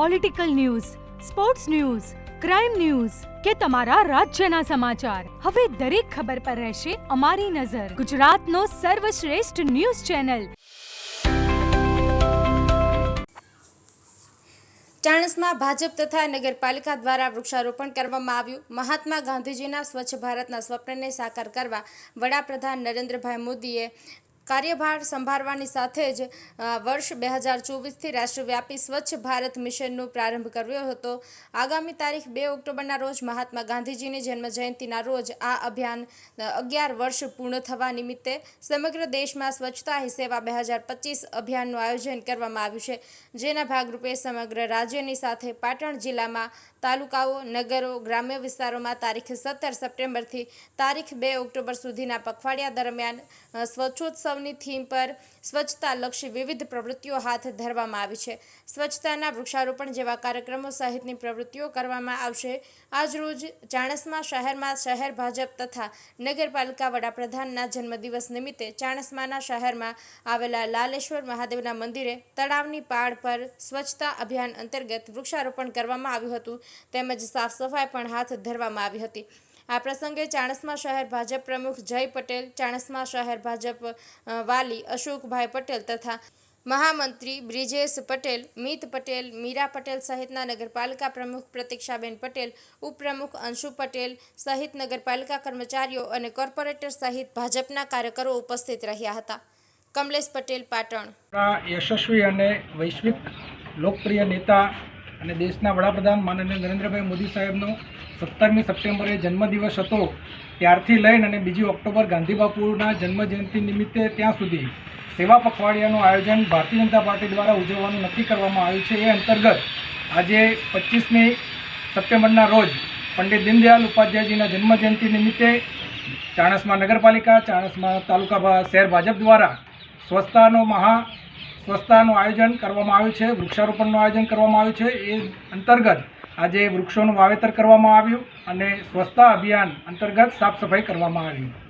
Political news sports news crime news કે તમારા રાજ્યના સમાચાર. હવે દરેક ખબર પર રહેશે અમારી નજર. ગુજરાતનો સર્વશ્રેષ્ઠ ન્યૂઝ ચેનલ. ચાણસમાં ભાજપ તથા નગરપાલિકા દ્વારા વૃક્ષારોપણ કરવામાં આવ્યું. મહાત્મા ગાંધીજીના સ્વચ્છ ભારતના સ્વપ્નને સાકાર કરવા વડાપ્રધાન નરેન્દ્રભાઈ મોદીએ કાર્યભાર સંભાળવાની સાથે જ વર્ષ બે હજાર ચોવીસથી રાષ્ટ્રવ્યાપી સ્વચ્છ ભારત મિશનનો પ્રારંભ કર્યો હતો. આગામી તારીખ બે ઓક્ટોબરના રોજ મહાત્મા ગાંધીજીની જન્મ જયંતિના રોજ આ અભિયાન અગિયાર વર્ષ પૂર્ણ થવા નિમિત્તે સમગ્ર દેશમાં સ્વચ્છતા હી સેવા બે હજાર પચીસ અભિયાનનું આયોજન કરવામાં આવ્યું છે. જેના ભાગરૂપે સમગ્ર રાજ્યની સાથે પાટણ જિલ્લામાં તાલુકાઓ નગરો ગ્રામ્ય વિસ્તારોમાં તારીખ સત્તર સપ્ટેમ્બરથી તારીખ બે ઓક્ટોબર સુધીના પખવાડિયા દરમિયાન અ, સ્વચ્છોત્સવની થીમ પર સ્વચ્છતા લક્ષી વિવિધ પ્રવૃત્તિઓ હાથ ધરવામાં આવી છે. સ્વચ્છતાના વૃક્ષારોપણ જેવા કાર્યક્રમો સહિતની પ્રવૃત્તિઓ કરવામાં આવશે. આજરોજ ચાણસમા શહેરમાં શહેર ભાજપ તથા નગરપાલિકા વડાપ્રધાનના જન્મદિવસ નિમિત્તે ચાણસમાના શહેરમાં આવેલા લાલેશ્વર મહાદેવના મંદિરે તળાવની પાળ પર સ્વચ્છતા અભિયાન અંતર્ગત વૃક્ષારોપણ કરવામાં આવ્યું હતું. તેમજ સાફ સફાઈ પણ હાથ ધરવામાં આવી હતી. આ પ્રસંગે ચાણસ્મા શહેર ભાજપ પ્રમુખ જય પટેલ, ચાણસ્મા શહેર ભાજપ વાલી અશોકભાઈ પટેલ તથા મહામંત્રી બ્રિજેશ પટેલ, મિત પટેલ, મીરા પટેલ સહિતના નગરપાલિકા પ્રમુખ પ્રતીક્ષાબેન પટેલ, ઉપપ્રમુખ અંશુ પટેલ સહિત નગરપાલિકા કર્મચારીઓ અને કોર્પોરેટર સહિત ભાજપના કાર્યકરો ઉપસ્થિત રહ્યા હતા. કમલેશ પટેલ, પાટણ. યશસ્વી અને વૈશ્વિક લોકપ્રિય નેતા અને દેશના વડાપ્રધાન માનનીય નરેન્દ્રભાઈ મોદી સાહેબનો સત્તરમી સપ્ટેમ્બરે જન્મદિવસ હતો. ત્યારથી લઈને અને બીજી ઓક્ટોબર ગાંધી બાપુના જન્મજયંતિ નિમિત્તે ત્યાં સુધી સેવા પખવાડિયાનું આયોજન ભારતીય જનતા પાર્ટી દ્વારા ઉજવવાનું નક્કી કરવામાં આવ્યું છે. એ અંતર્ગત આજે પચીસમી સપ્ટેમ્બરના રોજ પંડિત દીનદયાલ ઉપાધ્યાયજીના જન્મજયંતિ નિમિત્તે ચાણસમા નગરપાલિકા, ચાણસમા તાલુકા શહેર ભાજપ દ્વારા સ્વચ્છતાનો મહા સ્વચ્છતાનું આયોજન કરવામાં આવ્યું છે, વૃક્ષારોપણનું આયોજન કરવામાં આવ્યું છે. એ અંતર્ગત આજે વૃક્ષોનું વાવેતર કરવામાં આવ્યું અને સ્વચ્છતા અભિયાન અંતર્ગત સાફ સફાઈ કરવામાં આવી.